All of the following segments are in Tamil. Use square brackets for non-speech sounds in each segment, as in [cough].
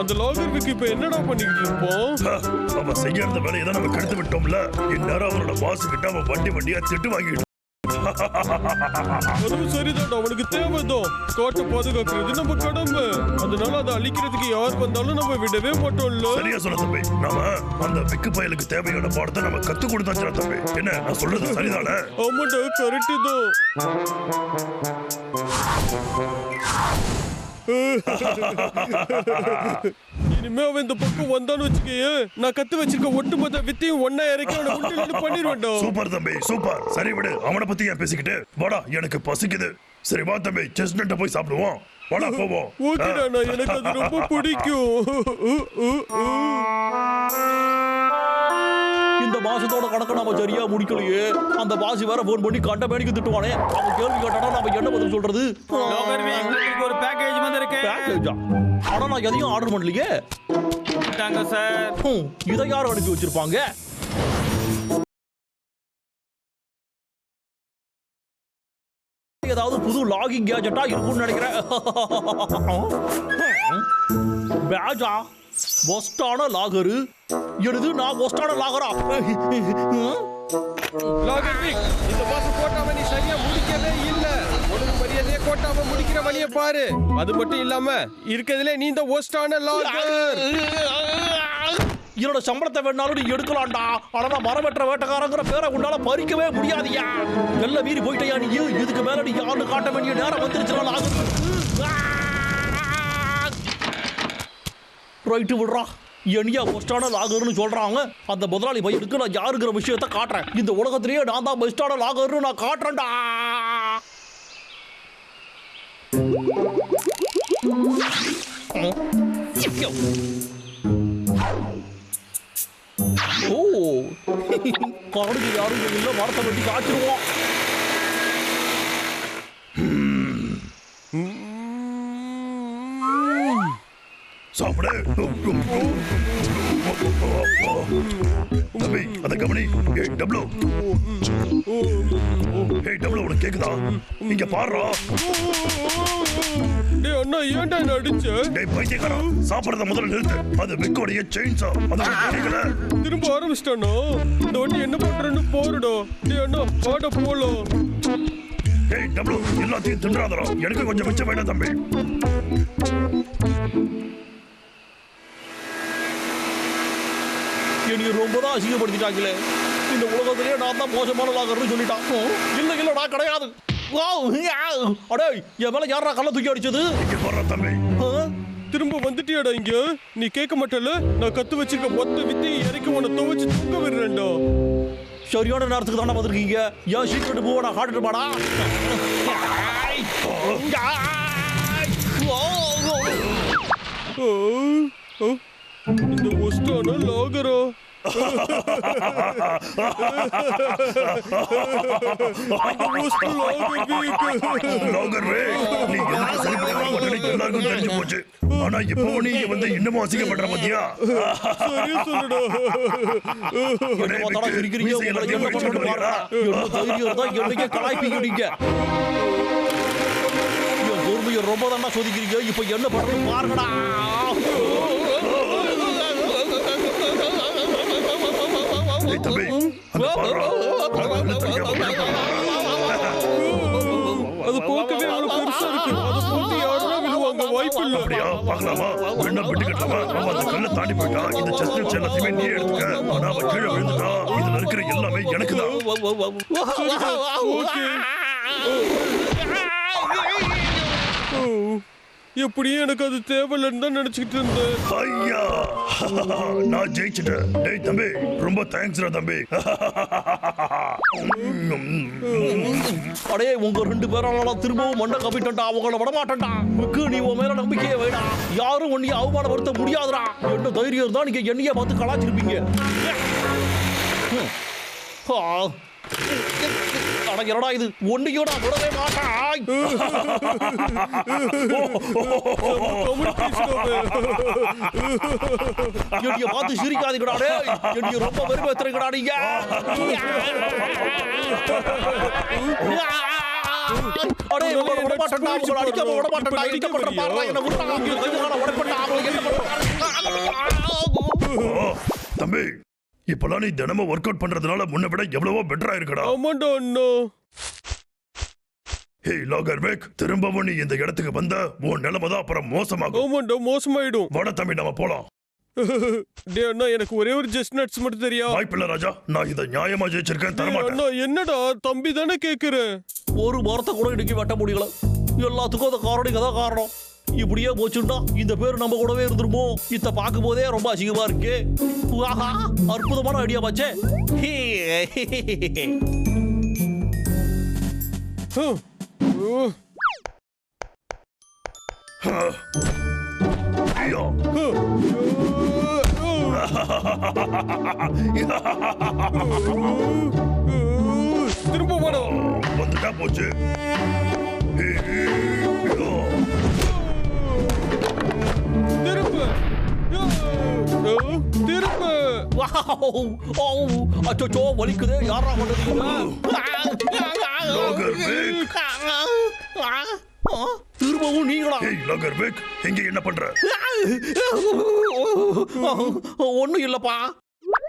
அந்த லாகருக்கு இப்ப என்னடா பண்ணிக்கிட்டு இருப்போம்? அவன் செய்யறத வேலையை தான் நம்ம கெடுத்து விட்டோம்ல. இந்நேரம் அவனோட பாஸ் கிட்ட அவன் வண்டி வண்டியா திட்டு வாங்கிட்டு அதுவும் சரிதான்டா அவனுக்கு தேவைதான். காட்டை பாதுகாக்கிறது நம்ம கடமை. அதனால அதை அழிக்கிறதுக்கு யார் வந்தாலும் நம்ம விடவே மாட்டோம்ல. சரியா சொல்ல தம்பி. நாம அந்த விக்கு பயலுக்கு தேவையான பாடத்தை நம்ம கத்து கொடுத்தாச்சுல தம்பி. என்ன நான் சொல்றது சரிதானே? ஆமாண்டா கரெக்டு தான். இனிமே அவன் இந்த பக்கம் வந்தான்னு வச்சுக்கயே நான் கத்து வச்சிருக்க ஒட்டுமொத்த வித்தையும் ஒன்னா இறக்கி அவனை உண்டு பண்ணிடுவேன்டா. சூப்பர் தம்பி சூப்பர். சரி விடு அவனை பத்தி ஏன் பேசிக்கிட்டு? வாடா எனக்கு பசிக்குது. சரி வா தம்பி செஸ்னட்ட போய் சாப்பிடுவோம். வாடா போவோம். ஓகேடா நான் எனக்கு அது ரொம்ப பிடிக்கும். இந்த மாசத்தோட கணக்கு நம்ம சரியா முடிக்கலையே. அந்த பாசி வேற போன் பண்ணி கண்ட மேடிக்கு திட்டுவானே. அவன் கேள்வி கேட்டானா நம்ம என்ன பதில் சொல்றது? ஒரு பேக்கேஜ் வந்திருக்கு. பேக்கேஜா ஆனா நான் எதையும் ஆர்டர் பண்ணலையே. தாங்க சார் இதை யார் அனுப்பி வச்சிருப்பாங்க? ஏதாவது புது லாகிங் கேஜெட்டா இருக்கும்னு நினைக்கிறேன். [laughs] பேஜா? ஒஸ்டான லாகரு. எனது நான் ஒஸ்டான லாகரா? லாகர்விக் இந்த மாசம் கோட்டாவை நீ சரியா முடிக்கவே இல்ல. ஒழுங்கு மரியாதையா கோட்டாவை முடிக்கிற வழிய பாரு. அது மட்டும் இல்லாம இருக்கிறதுல நீ இந்த ஒஸ்டான லாகர். என்னோட சம்பளத்தை வேணாலும் நீ எடுக்கலாம்டா. ஆனா நான் மரம் வெட்டுற வேட்டக்காரங்கிற பேரை உன்னால பறிக்கவே முடியாதியா? எல்லாம் மீறி போயிட்டயா நீ? இதுக்கு மேல நீ யாரு காட்ட வேண்டிய நேரம் வந்துருச்சுனால ரைட்டு விடுறா. என்னையா பெஸ்டான லாகர்னு சொல்கிறாங்க அந்த முதலாளி பையனுக்கு நான் யாருங்கிற விஷயத்த காட்டுறேன். இந்த உலகத்திலேயே நான் தான் பெஸ்டான லாகர்னு நான் காட்டுறேன்டா. ஓ. காடுக்கு யாரும் இங்க இல்ல மரத்தை வெட்டி காய்ச்சிருவோம். சாப்பிடு. தம்பி அத கவனி. ஏய் டப்ளு. ஏய் டப்ளு உனக்கு கேக்குதா? இங்க பாருடா. டேய் அண்ணா ஏன்டா என்ன அடிச்ச? டேய் பைத்தியக்காரா சாப்பிடுறத முதல்ல நிறுத்து. அது மிக்கோடைய செயின்ஸா அது தெரியல திரும்ப ஆரம்பிச்சிட்டானோ இந்த வாட்டி என்ன பண்றேன்னு போருடா. டேய் அண்ணா பாட போலாம். ஏய் டப்ளு எல்லாத்தையும் தின்றாதடா. எனக்கு கொஞ்சம் மிச்சம் வேண்டாம் தம்பி. என்னைய ரொம்ப தான் அசிங்கப்படுத்திட்டாங்களே. இந்த உலகத்திலேயே நான் தான் மோசமான லாகர்னு சொல்லிட்டான் இல்ல இல்ல நான் கிடையாது. அடே என் மேல யாரா கள்ள தூக்கி அடிச்சது? திரும்ப வந்துட்டியாடா இங்க? நீ கேட்க மாட்டல நான் கத்து வச்சிருக்க மொத்த வித்தையை இறக்கி உன்னை துவைச்சு தூங்க விடுறேன்டா. சரியான நேரத்துக்கு தானே வந்திருக்கீங்க. ஏன் சீக்கிரம் போவா நான் காட்டுட்டு பாடா? இந்த ஒஸ்டான லாகரா ஒஸ்ட் லாகர் லோகர்வே என்ன சரிப்பட்டு வர எல்லாருக்கும் தெரிஞ்சு போச்சு ஆனா இப்போ நீ வந்து இன்னமும் அசிங்கப்படுற பாத்தியா ரொம்ப சொல்லுடா அடே, என்னமோ என்ன விக்கு, இருக்கிறீங்க மீசை உங்களை எல்லாத்தையும் என்ன ஒழிச்சு பண்ணணும் விடுறியாடா? பாருடா. என்ன தைரியம் இருந்தா என்னைக்கே கலாய்ப்பீங்க நீங்க என் பொறுமையை ரொம்ப தாண்டா சோதிக்கிறீங்க இப்ப என்ன பண்றது பாருங்கடா ஏய் தம்பி அந்த கண்ணு. அது பார்க்கவே அவ்வளவு பெருசா இருக்கு அது போட்டு யாருன்னா விழுவாங்க வாய்ப்பு இல்ல அப்படியா பார்க்கலாமா வேணா பெட்டு கட்டலாமா அவன் அந்த கல்லை தாண்டி போயிட்டா இந்த செஸ்ட் வச்சு எல்லாத்தையுமே நீ எடுத்துக்க ஆனா அவன் கீழே விழுந்துட்டா இதுல இருக்கிற எல்லாமே எனக்கு தான் ஓகே எப்படியும் எனக்கு அது தேவையில்லைன்னு தான் நினைச்சுக்கிட்டு இருந்தேன். ஐயா! [laughs] நான் ஜெயிச்சிட்டேன். டேய் தம்பி ரொம்ப தேங்க்ஸ்டா தம்பி. [laughs] அடே உங்க ரெண்டு பேரால திரும்பவும் மண்டை கப்பிட்டா அவங்கள விட மாட்டேன்டா மிக்கு நீ உன் மேல நம்பிக்கையே வைடா. யாரும் உன்னைய அவமானப்படுத்த முடியாதுடா. என்ன தைரியம் இருந்தா நீங்க என்னைய பார்த்து கலாச்சிருப்பீங்க. [laughs] ஆ. அட என்னடா இது ஒன்னையும் நான் விடவே மாட்டேன் என்னைய பார்த்து சிரிக்காதீங்கடா டேய். என்னைய ரொம்ப வெறுப்பேத்துறீங்கடா நீங்க. அடே உங்களை விட மாட்டேன்டா உங்களை அடிக்காம விட மாட்டேன்டா என்ன விட்டா என்ன பண்றாங்க ஆ, தம்பி. இப்பெல்லாம் நீ தினமும் ஒர்க் அவுட் பண்றதுனால முன்ன விட எவ்வளவோ பெட்டரா இருக்கடா. ஆமாண்டா அண்ணா. ஹே லாகர் வேக் திரும்பவும் நீ இந்த இடத்துக்கு வந்த உன் நிலைமை தான் அப்புறம் மோசமாகும். ஆமாண்டா மோசமாயிடும். வட தம்பி நம்ம போலாம். [laughs] டே அண்ணா எனக்கு ஒரே ஒரு ஜஸ்ட் நட்ஸ் மட்டும் தெரியா? வாய்ப்பில்ல ராஜா நான் இதை நியாயமா ஜெயிச்சிருக்கேன் தரமாட்டேன். அண்ணா என்னடா தம்பி தானே கேக்குறேன் ஒரு மரத்தை கூட இன்னைக்கு வெட்ட முடியல. எல்லாத்துக்கும் அந்த காரணிங்க தான் காரணம். இப்படியே போச்சுண்டா. இந்த பேர் நம்ம கூடவே இருந்துருமோ இத பார்க்கும் போதே ரொம்ப அசிங்கமா இருக்கு. ஆஹா அற்புதமான ஐடியா பாச்சே. திரும்ப வாடா. வந்துட்டா போச்சு. திருப்பு வாவ் அச்சோ வலிக்குது யாரா பண்ணுறீங்க திரும்பவும் நீங்களா ஏய் லகர்வேக் எங்க என்ன பண்ற? ஒண்ணும் இல்லப்பா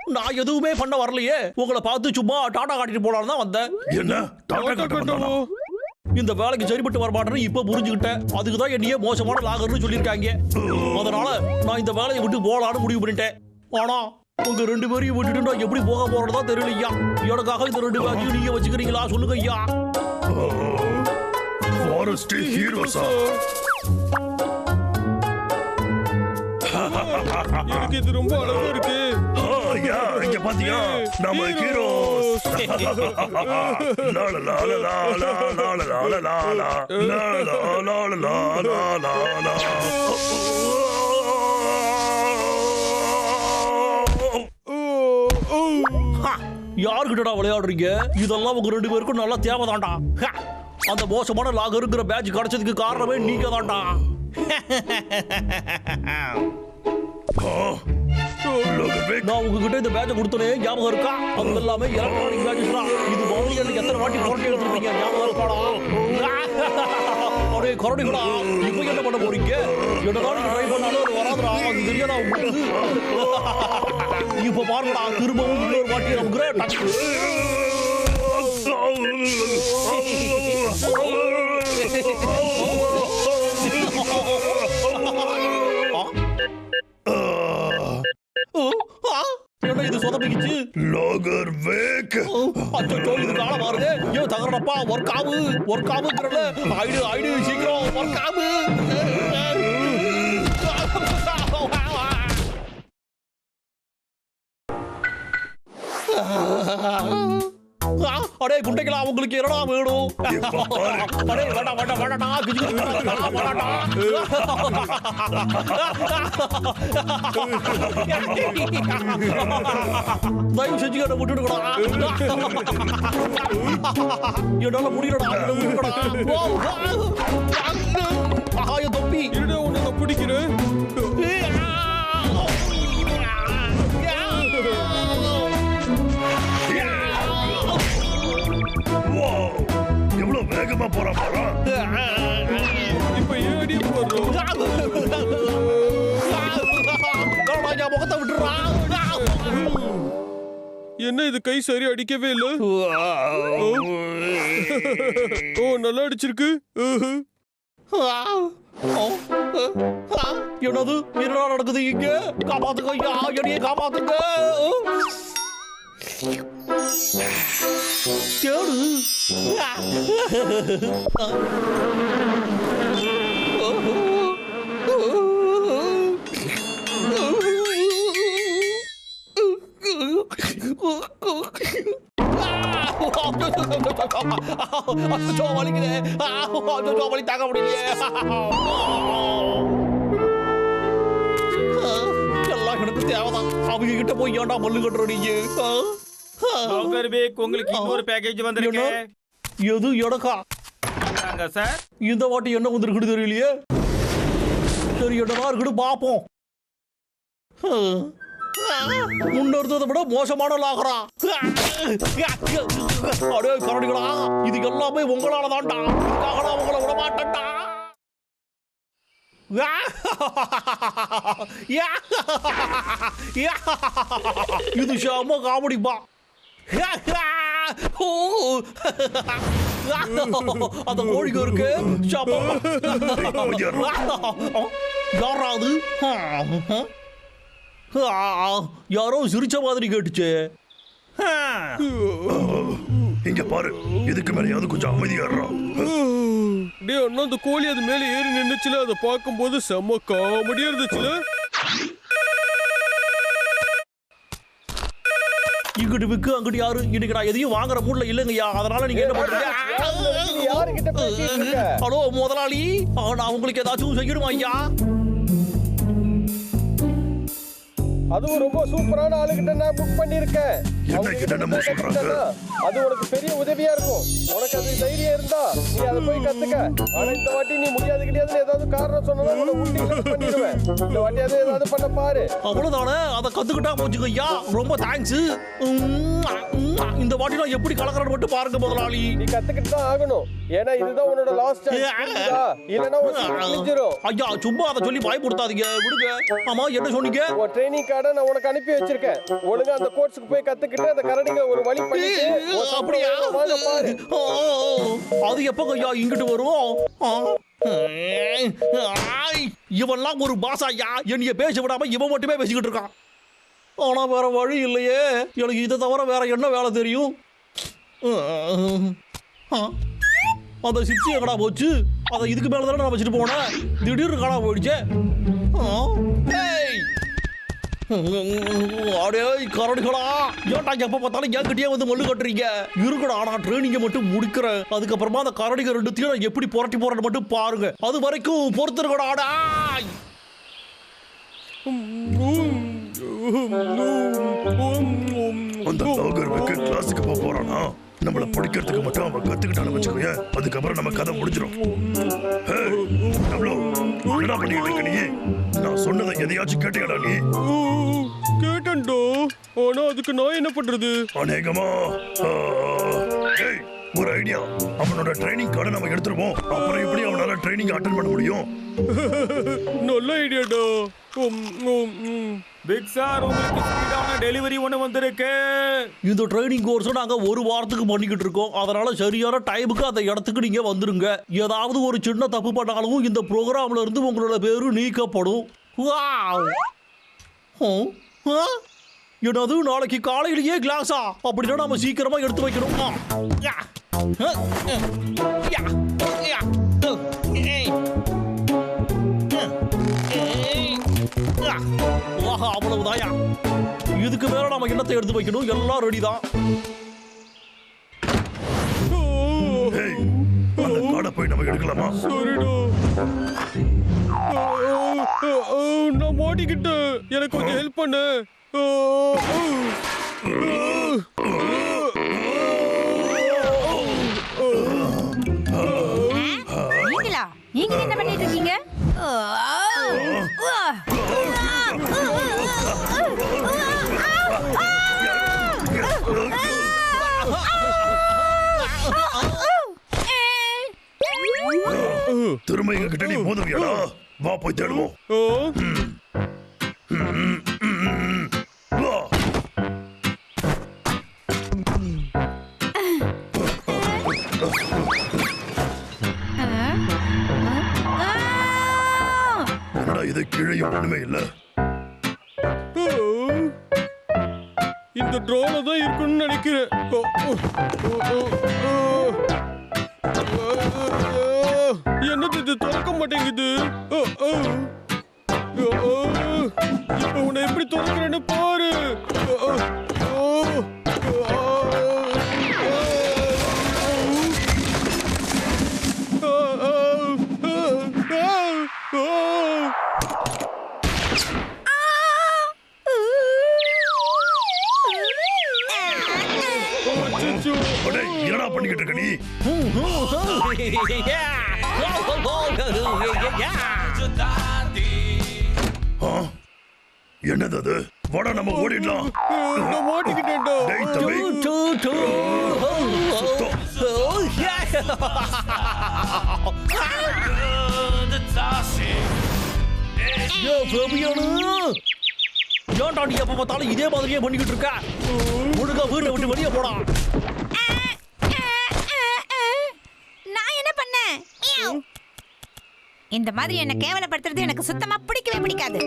நான் எதுவுமே பண்ண வரலையே. உங்களை பார்த்து சும்மா டாடா காட்டிட்டு போலான்னு தான் வந்தேன். என்ன? டாடா காட்டிட்டு இந்த வேலைக்கு சரிப்பட்டு வர மாட்டேன்னு இப்ப புரிஞ்சுக்கிட்டேன். அதுக்கு தான் என்னையே மோசமான லாகர்னு சொல்லியிருக்காங்க. அதனால நான் இந்த வேலையை விட்டு போகலான்னு முடிவு பண்ணிட்டேன். ஆனா உங்க ரெண்டு பேரையும் விட்டுட்டு நான் எப்படி போக போறதா தெரியலையா எனக்காக இந்த ரெண்டு பேரையும் நீங்க வச்சுக்கிறீங்களா சொல்லுங்க ஐயா. ஃபாரஸ்ட் சார் எனக்கு இது ரொம்ப அழகா இருக்கு. இங்க பாத்தியா? நம்ம [laughs] [laughs] யாருக்கிட்டடா விளையாடுறீங்க? இதெல்லாம் உங்க ரெண்டு பேருக்கும் நல்லா தேவைதான்டா. அந்த மோசமான லாகருங்கிற பேட்ச் கிடைச்சதுக்கு காரணமே நீங்க தான்டா [laughs] நான் உங்ககிட்ட இந்த பேட்சை கொடுத்தனே ஞாபகம் இருக்கா அது எல்லாமே எலக்ட்ரானிக் பேட்சஸ் தான் இது மாதிரி எனக்கு எத்தனை வாட்டி புரட்டி எடுத்துருப்பீங்க ஞாபகம் இருக்காடா அடே கரடிகளா இப்போ என்ன பண்ண போறீங்க என்னதான் ட்ரை பண்ணாலும் அது வராதுடா அது தெரியாதா உங்களுக்கு இப்போ பாருங்கடா திரும்பவும் இன்னொரு வாட்டி நமக்கு சொதப்பிக்கிச்சு லாகர் வேக் அச்சோ இது கால மாறுது ஏன் தகரப்பா ஒர்க் ஆகு ஒர்க் ஆகுங்கிறல ஐடு ஐடு சீக்கிரம் ஒர்க் ஆகு அடே குண்டைகளா உங்களுக்கு என்னடா வேணும்? அடே வேண்டாம் வேண்டாம் கிஜி வேண்டாம் வேண்டாம்டா தயவு செஞ்சு என்ன விட்டுடுங்கடா. என்னால முடியலடா என்ன வேகமா போறான் பாரா இப்ப ஏடி போடுறோம். முகத்தை விட்டுறா. என்ன இது கை சரி அடிக்கவே இல்ல? ஓ. நல்லா அடிச்சிருக்கு. என்னது என்னடா நடக்குது இங்க? காப்பாத்துங்க ஐயா என்னைய காப்பாத்துங்க. தேடு அச்சோ வலிக்குது அச்சோ வலி தாங்க முடியலையே எல்லாம் எனக்கு தேவைதான் அவங்க கிட்ட போய் ஏன்டா மல்லு கட்டுற நீங்க லோகர் வேக் உங்களுக்கு இன்னொரு பேக்கேஜ் வந்திருக்கு? எது? எனக்கா? இந்தாங்க சார் இந்த வாட்டி என்ன வந்திருக்குன்னு தெரியலையே. சரி என்னதான் இருக்குன்னு பாப்போம். ஆ. முன்ன இருந்ததை விட மோசமான லாகரா அடே கரடிகளா இது எல்லாமே உங்களால தான்டா இதுக்காக உங்களை விட மாட்டேன்டா இது செம்ம காமெடிப்பா அந்த கோழிக்கு இருக்கு யாரா அது யாரோ சிரிச்ச மாதிரி கேட்டுச்சு இங்க பாரு இதுக்கு மேலயாவது கொஞ்சம் அமைதியாடுறா டேய் அண்ணா அந்த கோழி அது மேல ஏறி நின்னுச்சுல அதை பார்க்கும்போது செம்ம காமெடியா இருந்துச்சுல இங்கிட்டு விக்கு அங்கிட்டு யாரு? இன்னைக்கு நான் எதையும் வாங்குற மூட்ல இல்லைங்கய்யா. அதனால நீங்க என்ன பண்றீங்க? ஹலோ முதலாளி. நான் உங்களுக்கு ஏதாச்சும் செய்யணுமா ஐயா? அதுவும் ரொம்ப சூப்பரான ஆளுகிட்ட நான் புக் சொல்றாங்க? அது உனக்கு பெரிய உதவியா இருக்கும். உனக்கு அது தைரியம் இருந்தா நீ அதை போய் கத்துக்க. ஆனா இந்த வாட்டி நீ முடியாது கிடையாதுன்னு ஏதாவது காரணம் சொன்னா பண்ணிடுவேன். இந்த வாட்டியாவது ஏதாவது பண்ண பாரு. அவ்வளவுதானே? அதை கத்துக்கிட்டா போச்சுங்க ஐயா ரொம்ப தேங்க்ஸ் இந்த வாட்டி நான் எப்படி கலக்கிறேன்னு மட்டும் பாருங்க முதலாளி. நீ கத்துக்கிட்டு தான் ஆகணும். ஏன்னா இதுதான் உன்னோட லாஸ்ட் சீட் கிழிஞ்சிரும் ஐயா சும்மா அதை சொல்லி பயப்படுத்தாதீங்க விடுங்க. ஆமா என்ன சொன்னீங்க? உன் ட்ரைனிங் கார்டை நான் உனக்கு அனுப்பி வச்சிருக்கேன். ஒழுங்கா அந்த கோர்ஸுக்கு போய் கத்துக்கிட்டு அந்த கரடிங்க ஒரு வழி சம்பளம் அப்படியா? அது எப்ப ஐயா இங்கிட்டு வரும் இவன்லாம் ஒரு பாசா ஐயா. என்னைய பேச விடாம இவன் மட்டுமே பேசிக்கிட்டு இருக்கான். ஆனால் வேற வழி இல்லையே. எனக்கு இதை தவிர வேற என்ன வேலை தெரியும்? ஆ. அந்த சிப்ஸி எங்கடா போச்சு? அதை இதுக்கு மேலே தானே நான் வச்சுட்டு போனேன். திடீர்னு காணாம போயிடுச்சே. ஆ. ஏய்! அடே கரடுகளா. ஏட்டா எப்போ பார்த்தாலும் என்கிட்டயே வந்து மல்லு கட்டுறீங்க? இருக்குடா நான் ட்ரைனிங்கை மட்டும் முடிக்கிறேன். அதுக்கப்புறமா அந்த கரடிக ரெண்டுத்தையும் நான் எப்படி புரட்டி போறேன்னு மட்டும் பாருங்க. அது வரைக்கும் பொறுத்துருக்கடாடா அந்த லாகர் வைக்க கிளாஸுக்கு போக போறானா? நம்மள பிடிக்கிறதுக்கு மட்டும் அவன் கத்துக்கிட்டான்னு வச்சுக்கோங்க அதுக்கப்புறம் நம்ம கதை முடிஞ்சிடும் என்னடா பண்ணிட்டு இருக்க நீ? நான் சொன்னதை எதையாச்சும் கேட்டியாடா நீ? கேட்டோ ஆனா அதுக்கு நான் என்ன பண்றது? அநேகமா. ஒரு ஐடியா அவனோட ட்ரைனிங் கார்டை நம்ம எடுத்துருவோம். அப்புறம் எப்படி அவனால ட்ரைனிங் அட்டன் பண்ண முடியும்? [laughs] நல்ல ஐடியாடா பிக் சார் உங்களுக்கு ஸ்பீடான டெலிவரி ஒன்று வந்திருக்கு. இந்த ட்ரைனிங் கோர்ஸ் நாங்க ஒரு வாரத்துக்கு பண்ணிக்கிட்டு இருக்கோம். அதனால சரியான டைமுக்கு அந்த இடத்துக்கு நீங்க வந்துருங்க. ஏதாவது ஒரு சின்ன தப்பு பண்ணாலும் இந்த ப்ரோக்ராம்ல இருந்து உங்களோட பேரு நீக்கப்படும். வாவ். ஆ? என்னது நாளைக்கு காலையிலேயே கிளாஸா அப்படின்னா நம்ம சீக்கிரமா எடுத்து வைக்கணும்? அவ்வளவுதாயா? இதுக்கு மேல நம்ம என்னத்தை எடுத்து வைக்கணும்? எல்லாம் ரெடி தான். அந்த போய் நம்ம எடுக்கலாமா? நான் மாட்டிக்கிட்டேன் எனக்கு கொஞ்சம் ஹெல்ப் பண்ணு. திரும்ப எங்க கிட்ட நீ மோதுவியாடா? வா போய் தேடுவோம். ஃபேபியானு. ஏன்டா நீ எப்ப பார்த்தாலும் இதே மாதிரியே பண்ணிக்கிட்டு இருக்க? ஒழுங்கா வீட்டை விட்டு வெளியே போடா. நான் என்ன பண்ணேன். இந்த மாதிரி என்ன கேவலப்படுத்துறது எனக்கு சுத்தமா பிடிக்கவே பிடிக்காது.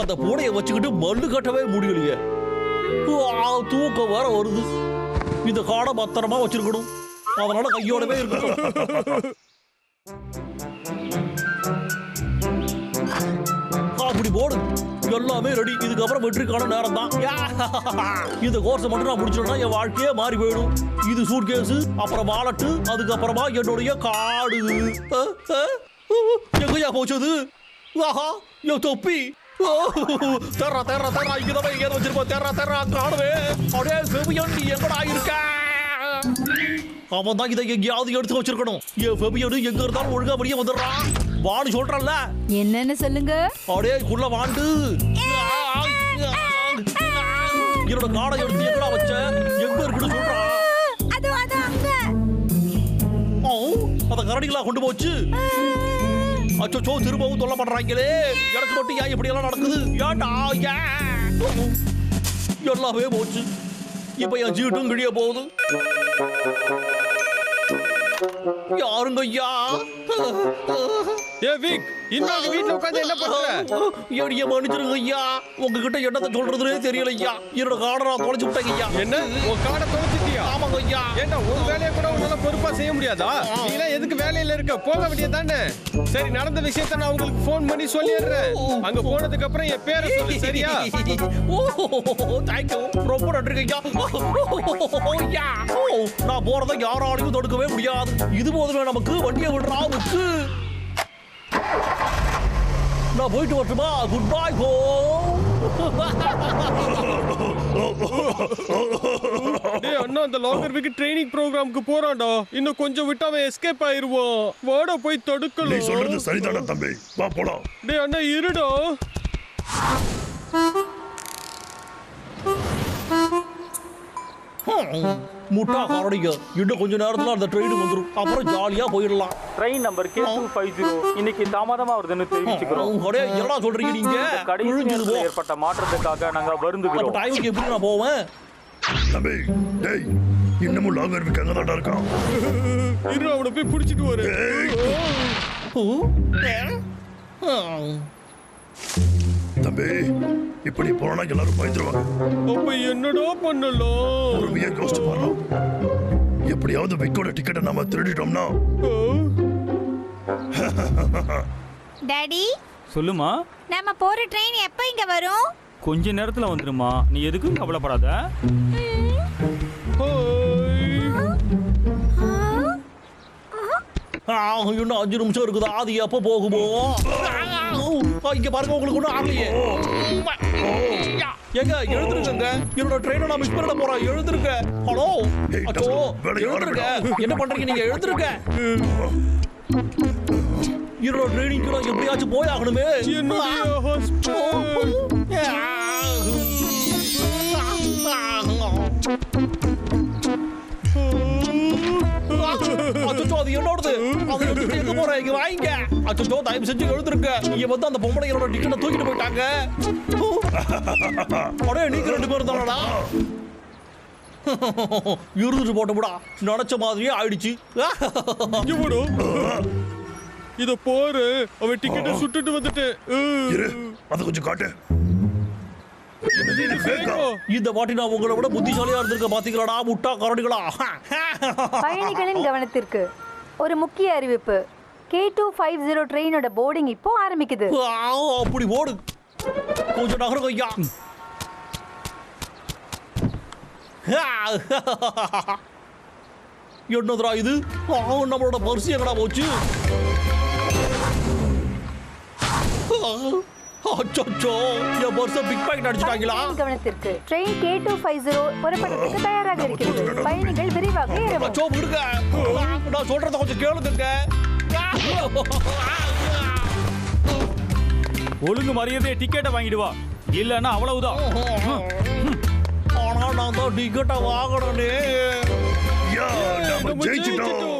அந்த பூனையை வச்சுக்கிட்டு மல்லு கட்டவே முடியலையே. ஆ, தூக்கம் வேற வருது. இந்த காடை பத்திரமா வச்சிருக்கணும். அதனால கையோடவே இருக்கணும். அப்படி போடு. எல்லாமே ரெடி இதுக்கப்புறம் வெற்றிக்கான நேரம் தான் [laughs] இந்த கோர்ஸை மட்டும் நான் முடிச்சிட்டேன்னா என் வாழ்க்கையே மாறி போயிடும். இது சூட் கேஸ் அப்புறம் வாலட்டு அதுக்கப்புறமா என்னுடைய காடு எங்கயா போச்சது? ஆஹா என் தொப்பி. [laughs] ஓ, தெர்றா தெர்றா. இங்கதான் இங்கே வச்சிருப்போம் தெர்றா தெர்றா காணுவே. அப்படியே செவியன் நீ எங்கடா இருக்க அவன் தான் இதை எங்கேயாவது எடுத்து வச்சிருக்கணும். என் ஃபெபியனு எங்க இருந்தாலும் ஒழுங்கா வெளியே வந்துடுறான் வான்னு சொல்றல்ல. என்னன்னு சொல்லுங்க. அடே குள்ள வாண்டு. என்னோட காடை எடுத்து எங்கடா வச்ச? எங்க இருக்குன்னு சொல்றான் அது கரடிகளா கொண்டு போச்சு. அச்சோ திரும்பவும் தொல்லை பண்றாங்களே. எனக்கு மட்டும் ஏன் இப்படி எல்லாம் நடக்குது? ஏன்டா ஏன்? எல்லாமே போச்சு. இப்ப என் சீட்டும் கிழிய போகுது. யாருங்க ஐயா ஏ விக் இன்னொரு வீட்ல உட்கார்ந்து என்ன பண்ற? எடிய மன்னிச்சிருங்க ஐயா உங்ககிட்ட என்னத்த சொல்றதுனே தெரியல ஐயா என்னோட காடை நான் தொலைச்சு விட்டேங்க ஐயா என்ன? உன் காடை தொலைச்சிட்டியா ஐயா. ஏண்டா உன் வேலையை கூட உன்னால பொறுப்பா செய்ய முடியாதா? நீலாம் எதுக்கு வேலையில இருக்க? போக வேண்டியதானே சரி நடந்த விஷயத்த நான் உங்களுக்கு ஃபோன் பண்ணி சொல்லிடுறேன். அங்க போனதுக்கு அப்புறம் என் பேரை சொல்லு சரியா? ஓ தேங்க்யூ ரொம்ப நன்றிங்க ஐயா. ஓ, யா. ஓ, நான் போறதை யாராலையும் தடுக்கவே முடியாது. இது போதுமே நமக்கு வண்டியை விடுறா முக்கு நான் போயிட்டு வரட்டுமா? குட் பை ஹோ டேய் அண்ணா அந்த லாங்கர் வீக் ட்ரைனிங் ப்ரோக்ராம்க்கு போறான்டா. இன்னும் கொஞ்சம் விட்டு அவன் எஸ்கேப் ஆயிருவான். வாடா போய் நீ சொல்றது தடுக்கலாம் சரிதானே தம்பி. வா போலாம். டேய் அண்ணா இருடா. முட்டா காரடிங்க. இன்னும் கொஞ்ச நேரத்துல அந்த ட்ரெயின் வந்துடும் அப்புறம் ஜாலியா போயிடலாம். Train number K two five zero இன்னைக்கு தாமதமா வருதுன்னு தெரிவிச்சுக்கிறோம். அடே என்னடா சொல்றீங்க நீங்க? கடைசி நேரத்தில். ஏற்பட்ட மாற்றத்துக்காக நாங்க அப்ப வருந்துகிறோம் டைமுக்கு எப்படி நான் போவேன்? தம்பி டேய் இன்னமும் லாங்கர் விக்க அங்கதான்டா இருக்கான்? இரு அவனை போய் பிடிச்சிட்டு வரு தம்பி இப்படி போனா எல்லாரும் பயந்துருவாங்க அப்ப என்னடா பண்ணலாம் பொறுமையா யோசிச்சு பாருலாம் எப்படியாவது விக்கோட டிக்கெட்டை நாம திருடிட்டோம்னா டாடி சொல்லுமா நாம போற ட்ரெயின் எப்ப இங்க வரும் கொஞ்ச நேரத்துல வந்துருமா நீ எதுக்கும் கவலைப்படாத இன்னும் அஞ்சு நிமிஷம் இருக்குதா அது எப்போ போகுமோ ஆ, இங்க பாருங்க உங்களுக்கு ஒன்றும் ஆகலையே. எங்க எழுந்திருக்கங்க என்னோட ட்ரெயினை நான் மிஸ் பண்ணிட போறேன். எழுந்திருக்க ஹலோ அச்சோ எழுந்திருக்க. என்ன பண்றீங்க? நீங்க எழுந்திருக்க என்னோட ட்ரெயினிங்க்கு நான் எப்படியாச்சும் போய் ஆகணுமே. அச்சோ அது என்னோடது. அதை எடுத்துட்டு எங்க போறேன் இங்க வாங்கிக்க அச்சோ தயவு செஞ்சு எழுந்திருக்க நீங்க வந்து அந்த பொம்பளை என்னோட டிக்கெட்டை தூக்கிட்டு போயிட்டாங்க. அடே நீங்க ரெண்டு பேரும் தானடா? இருந்துட்டு போட்டோம்டா. நினைச்ச மாதிரியே ஆயிடுச்சு. இங்க இத போரு. அவன் டிக்கெட்டை சுட்டுட்டு வந்துட்டு அதை கொஞ்சம் காட்டு? இந்த வாட்டி நான் உங்களை விட புத்திசாலியா இருந்திருக்க பாத்தீங்களாடா? முட்டா கரடிகளா? பயணிகளின் கவனத்திற்கு ஒரு முக்கிய அறிவிப்பு. கே டூ ஃபைவ் ஜீரோ ட்ரெயினோட போர்டிங் இப்போ ஆரம்பிக்குது. அப்படி போடு கொஞ்சம் நகருங்க ஐயா. என்னதுடா இது? நம்மளோட பரிசு எங்கடா போச்சு? அச்சோ என் பர்ஸ பிக் பாக்கெட் அடிச்சிட்டாங்களா கவனத்திற்கு. Train K two five zero புறப்படுறதுக்கு தயாராக இருக்கிறது. பயணிகள் விரைவாக ஏறவும். அச்சோ விடுங்க. நான் சொல்றத கொஞ்சம் கேளுங்க ஒழுங்கு மரியாதையை டிக்கெட்டை வாங்கிட்டு வா இல்லைன்னா அவ்வளவுதான். ஆனா நான் தான் டிக்கெட்டை வாங்கணும்னே. ஜெயிச்சிட்டோம்.